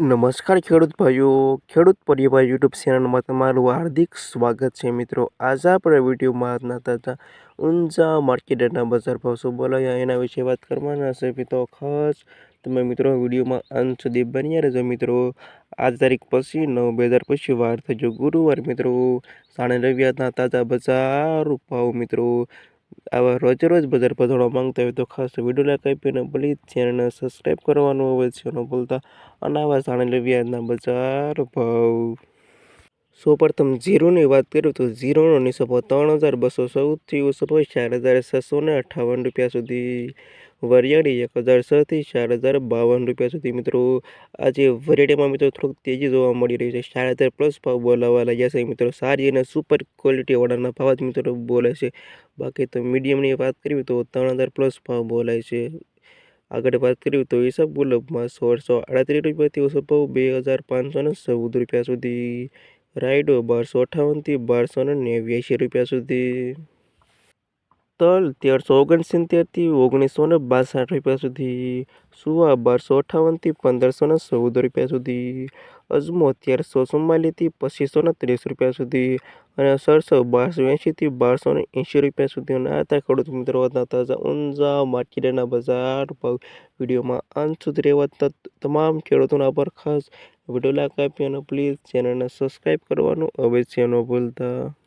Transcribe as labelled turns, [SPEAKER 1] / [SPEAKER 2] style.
[SPEAKER 1] નમસ્કાર ખેડૂત ભાઈઓ, ખેડૂત પરિવાર યુટ્યુબ ચેનલમાં તમારું હાર્દિક સ્વાગત છે મિત્રો. આજે આપણે વિડીયોમાં આજના તાજા ઊંઝા માર્કેટના બજાર ભાવ શું બોલાયા એના વિશે વાત કરવાના છે મિત્રો. ખાસ તમે મિત્રો વિડીયોમાં અંત સુધી બન્યા રહેજો મિત્રો. આજ તારીખ પછી નવ બે હજાર પછી વાર થજો ગુરુવાર મિત્રો. સાણે રવિવારના તાજા બજાર ભાવ મિત્રો. આવા રોજે રોજ બજાર પધારવા માંગતા હોય તો ખાસ વીડિયો લાઈક આપીને પ્લીઝ ચેનલને સબસ્ક્રાઈબ કરવાનું છે, ન ભૂલતા. અને આવા જાણેલી વ્યાજના બજાર ભાવ. સૌપ્રથમ ઝીરોની વાત કરું તો ઝીરોનો ભાવ ત્રણ હજાર બસો સૌથી ઓછો ચાર હજાર છસો ને અઠ્ઠાવન રૂપિયા સુધી વરિયાળી, એક હજાર છથી ચાર હજાર બાવન રૂપિયા સુધી. મિત્રો, આજે વરિયાળીમાં મિત્રો થોડુંક તેજી જોવા મળી રહી છે. ચાર હજાર પ્લસ ભાવ બોલાવવા લાગ્યા છે. મિત્રો, સારી અને સુપર ક્વોલિટીવાળાના ભાવ જ મિત્રો બોલે છે. બાકી તો મીડિયમની વાત કરીએ તો ત્રણ હજાર પ્લસ ભાવ બોલાય છે. આગળ વાત કરીએ તો હિસાબ ગુલાબમાં સોળસો આડત્રીસ રૂપિયાથી ઓછો ભાવ બે હજાર પાંચસો ને ચૌદ રૂપિયા સુધી. રાયડો બારસો અઠ્ઠાવનથી બારસો ને નેવ્યાશી રૂપિયા સુધી. તલ તેરસો ઓગણસિત્તેરથી ઓગણીસો ને બાસઠ રૂપિયા સુધી. સુવા બારસો અઠાવનથી પંદરસો ને ચૌદ રૂપિયા સુધી. અજમો તેરસો ચુમ્માલીસથી પચીસો ને ત્રીસ રૂપિયા સુધી. અને સરસો બારસો એંશીથી બારસો ને એંશી રૂપિયા સુધી. અને આ ખેડૂત મિત્રો હતા તાજા ઊંઝા માર્કેટના બજાર ભાવ વિડીયોમાં અંત સુધી રહેવા તમામ ખેડૂતોના પર ખાસ વીડિયો લાઈક આપી અને પ્લીઝ ચેનલને સબસ્ક્રાઈબ કરવાનું અવશ્ય ન ભૂલતા.